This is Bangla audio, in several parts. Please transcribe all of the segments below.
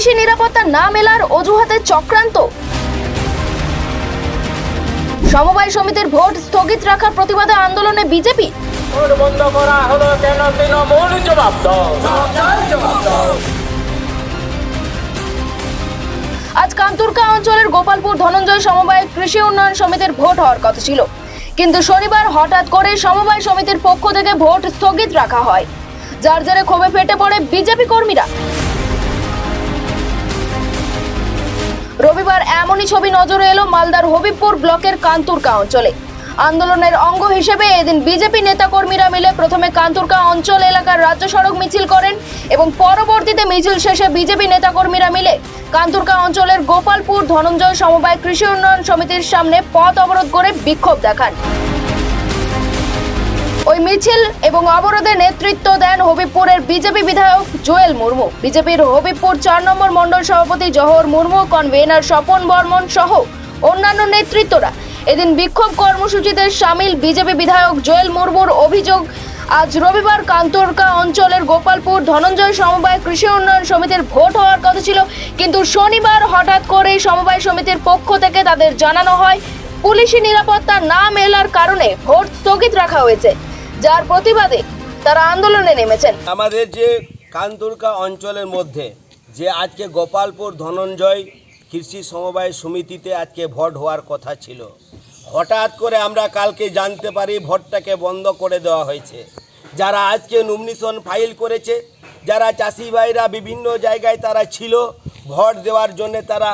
পুলিশি নিরাপত্তা না মেলার অজুহাতে চক্রান্ত। সমবায় সমিতির ভোট স্থগিত রাখার প্রতিবাদে আন্দোলনে বিজেপি। বন্ধ করা হলো কেন তৃণমূল জবাব আজ কান্তুরকা অঞ্চলের গোপালপুর ধনঞ্জয় সমবায় কৃষি উন্নয়ন সমিতির ভোট হওয়ার কথা ছিল। কিন্তু শনিবার হঠাৎ করে সমবায় সমিতির পক্ষ থেকে ভোট স্থগিত রাখা হয়। যার জেরে ক্ষোভে ফেটে পড়ে বিজেপি কর্মীরা। রবিবার এমনই ছবি নজরে এলো মালদার হবিবপুর ব্লকের কান্তুরকা অঞ্চলে। আন্দোলনের অঙ্গ হিসেবে এদিন বিজেপি নেতাকর্মীরা মিলে প্রথমে কান্তুরকা অঞ্চল এলাকার রাজ্য সড়ক মিছিল করেন এবং পরবর্তীতে মিছিল শেষে বিজেপি নেতাকর্মীরা মিলে কান্তুরকা অঞ্চলের গোপালপুর ধনঞ্জয় সমবায় কৃষি উন্নয়ন সমিতির সামনে পথ অবরোধ করে বিক্ষোভ দেখান। ওই মিছিল এবং অবরোধে নেতৃত্ব দেন হবিবপুরের বিজেপি বিধায়ক জোয়েল মুর্মু। বিজেপির হবিবপুর চার নম্বর মণ্ডল সভাপতি জহর মুর্মু, কনভেনার স্বপন বর্মন সহ অন্যান্য নেতৃত্বরা। এদিন বিক্ষোভ কর্মসূচিতে সামিল বিজেপি বিধায়ক জোয়েল মুর্মুর অভিযোগ, আজ রবিবার কান্তরকা অঞ্চলের গোপালপুর ধনঞ্জয় সমবায় কৃষি উন্নয়ন সমিতির ভোট হওয়ার কথা ছিল, কিন্তু শনিবার হঠাৎ করে সমবায় সমিতির পক্ষ থেকে তাদের জানানো হয়, পুলিশি নিরাপত্তা না মেলার কারণে ভোট স্থগিত রাখা হয়েছে। যার প্রতিবাদে তারা আন্দোলনে নেমেছেন। আমাদের যে কান্তুরকা অঞ্চলের মধ্যে যে আজকে গোপালপুর ধনঞ্জয় কৃষি সমবায় সমিতিতে আজকে ভোট হওয়ার কথা ছিল, হঠাৎ করে আমরা কালকে জানতে পারি ভোটটাকে বন্ধ করে দেওয়া হয়েছে। যারা আজকে নমিনেশন ফাইল করেছে, যারা চাষি ভাইরা বিভিন্ন জায়গায় তারা ছিল, ভোট দেওয়ার জন্য তারা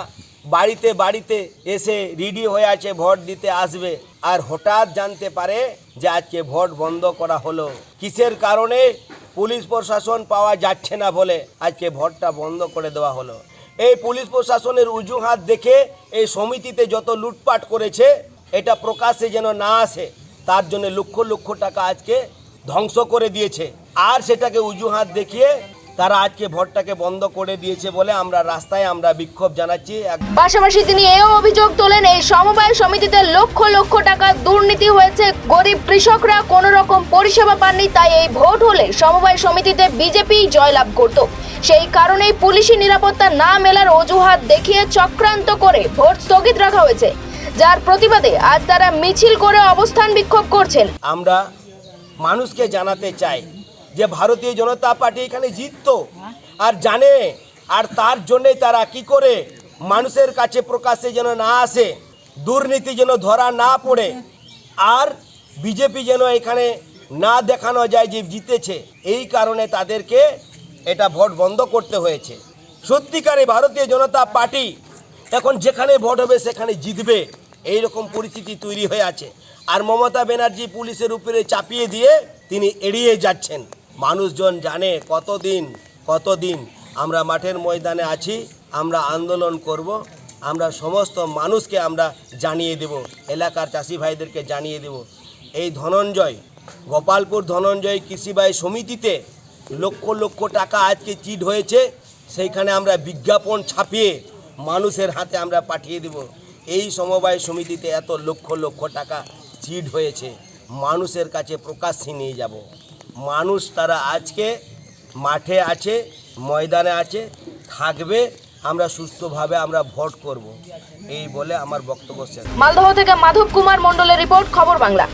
বাড়িতে বাড়িতে এসে রেডি হয়ে আছে, ভোট দিতে আসবে। আর হঠাৎ জানতে পারে যে আজকে ভোট বন্ধ করা হলো। কিসের কারণে পুলিশ প্রশাসন পাওয়া যাচ্ছে না বলে আজকে ভোটটা বন্ধ করে দেওয়া হলো। এই পুলিশ প্রশাসনের অজুহাত দেখে এই সমিতিতে যত লুটপাট করেছে, এটা প্রকাশ্যে যেন না আসে, তার জন্য লক্ষ লক্ষ টাকা আজকে ধ্বংস করে দিয়েছে। আর সেটাকে অজুহাত দেখিয়ে তারা আজকে ভোটটাকে বন্ধ করে দিয়েছে বলে আমরা রাস্তায় আমরা বিক্ষোভ জানাচ্ছি। পাশাপাশি তিনি এও অভিযোগ তোলেন এই সমবায় সমিতিতে লক্ষ লক্ষ টাকা দুর্নীতি হয়েছে। গরিব কৃষকরা কোনো রকম পরিষেবা পাননি তাই এই ভোট হলে সমবায় সমিতিতে বিজেপি জয়লাভ করত। সেই কারণেই পুলিশি নিরাপত্তা না মেলার অজুহাত দেখিয়ে চক্রান্ত করে ভোট স্থগিত রাখা হয়েছে। যার প্রতিবাদে আজ তারা মিছিল করে অবস্থান বিক্ষোভ করছেন। আমরা মানুষকে জানাতে চাই যে ভারতীয় জনতা পার্টি এখানে জিততো আর জানে আর তার জন্যই তারা কি করে? মানুষের কাছে প্রকাশ্যে যেন না আসে দুর্নীতি যেন ধরা না পড়ে আর বিজেপি যেন এখানে না দেখানো যায় যে জিতেছে এই কারণে তাদেরকে এটা ভোট বন্ধ করতে হয়েছে। সত্যিকারে ভারতীয় জনতা পার্টি এখন যেখানে ভোট হবে সেখানে জিতবে এই রকম পরিস্থিতি তৈরি হয়ে আছে। আর মমতা ব্যানার্জি পুলিশের উপরে চাপিয়ে দিয়ে তিনি এড়িয়ে যাচ্ছেন। মানুষজন জানে কতদিন কতদিন আমরা মাঠের ময়দানে আছি, আমরা আন্দোলন করব, আমরা সমস্ত মানুষকে আমরা জানিয়ে দেব, এলাকার চাষি ভাইদেরকে জানিয়ে দেব। এই ধনঞ্জয়, গোপালপুর ধনঞ্জয় কৃষিবাই সমিতিতে লক্ষ লক্ষ টাকা আজকে চিট হয়েছে, সেইখানে আমরা বিজ্ঞাপন ছাপিয়ে মানুষের হাতে আমরা পাঠিয়ে দেব। এই সমবায় সমিতিতে এত লক্ষ লক্ষ টাকা চিট হয়েছে, মানুষের কাছে প্রকাশ্যে নিয়ে যাব। মানুষ তারা আজকে মাঠে আছে, ময়দানে আছে, থাকবে, আমরা সুস্থভাবে আমরা ভোট করব। এই বলে আমার বক্তব্য শেষ। মালদহ থেকে মাধব কুমার মণ্ডলের রিপোর্ট, খবর বাংলা।